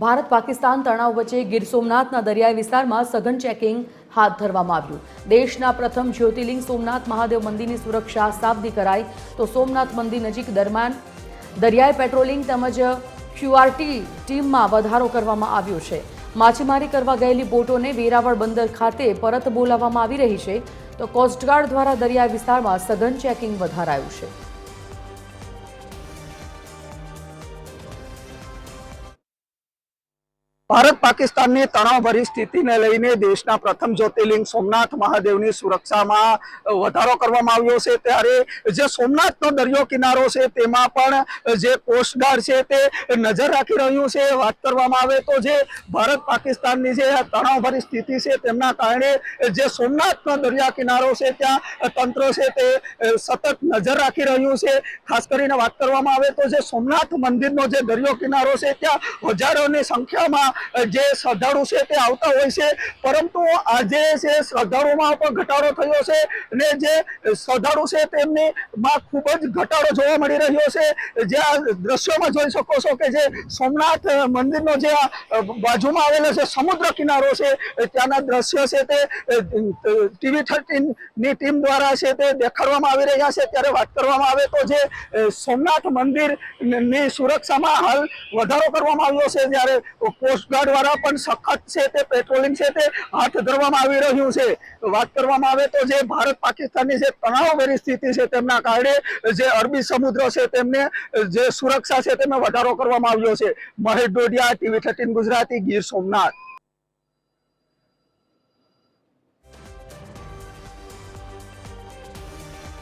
ભારત પાકિસ્તાન તણાવ વચ્ચે ગીર સોમનાથના દરિયાઈ વિસ્તારમાં સઘન ચેકિંગ હાથ ધરવામાં આવ્યું. દેશના પ્રથમ જ્યોતિર્લિંગ સોમનાથ મહાદેવ મંદિરની સુરક્ષા સાબદી કરાઈ. તો સોમનાથ મંદિર નજીક દરમિયાન દરિયાઈ પેટ્રોલિંગ તેમજ ક્યુઆરટી ટીમમાં વધારો કરવામાં આવ્યો છે. માછીમારી કરવા ગયેલી બોટોને વેરાવળ બંદર ખાતે પરત બોલાવવામાં આવી રહી છે. તો કોસ્ટગાર્ડ દ્વારા દરિયાઈ વિસ્તારમાં સઘન ચેકિંગ વધારાયું છે. ભારત પાકિસ્તાનની તણાવભરી સ્થિતિને લઈને દેશના પ્રથમ જ્યોતિર્લિંગ સોમનાથ મહાદેવની સુરક્ષામાં વધારો કરવામાં આવ્યો છે. ત્યારે જે સોમનાથનો દરિયો કિનારો છે, તેમાં પણ જે કોસ્ટગાર્ડ છે, તે નજર રાખી રહ્યું છે. વાત કરવામાં આવે તો જે ભારત પાકિસ્તાનની જે તણાવભરી સ્થિતિ છે, તેમના કારણે જે સોમનાથનો દરિયા કિનારો છે, ત્યાં તંત્ર છે, તે સતત નજર રાખી રહ્યું છે. ખાસ કરીને વાત કરવામાં આવે તો જે સોમનાથ મંદિરનો જે દરિયો કિનારો છે, ત્યાં હજારોની સંખ્યામાં જે શ્રદ્ધાળુ છે તે આવતા હોય છે. પરંતુ આજે જે શ્રદ્ધાળુમાં પણ ઘટાડો થયો છે અને જે શ્રદ્ધાળુ છે તેમની માં ખૂબ જ ઘટાડો જોવા મળી રહ્યો છે. જે આ દ્રશ્યોમાં જોઈ શકો છો કે જે સોમનાથ મંદિરનો જે બાજુમાં આવેલો છે સમુદ્ર કિનારો છે ત્યાંના દ્રશ્યો છે તે ટીવી થર્ટીનની ટીમ દ્વારા છે તે દેખાડવામાં આવી રહ્યા છે. ત્યારે વાત કરવામાં આવે તો જે સોમનાથ મંદિરની સુરક્ષામાં હાલ વધારો કરવામાં આવ્યો છે. જ્યારે કોસ્ટગાર્ડ વાળા પણ સખત છે તે પેટ્રોલિંગ છે તે હાથ ધરવામાં આવી રહ્યું છે. વાત કરવામાં આવે તો જે ભારત પાકિસ્તાનની જે તણાવભરી સ્થિતિ છે તેમના કારણે જે અરબી સમુદ્ર છે તેમને જે સુરક્ષા છે તેમાં વધારો કરવામાં આવ્યો છે. Mahesh Dodiya TV thirteen Gujarati, Gir Somnath.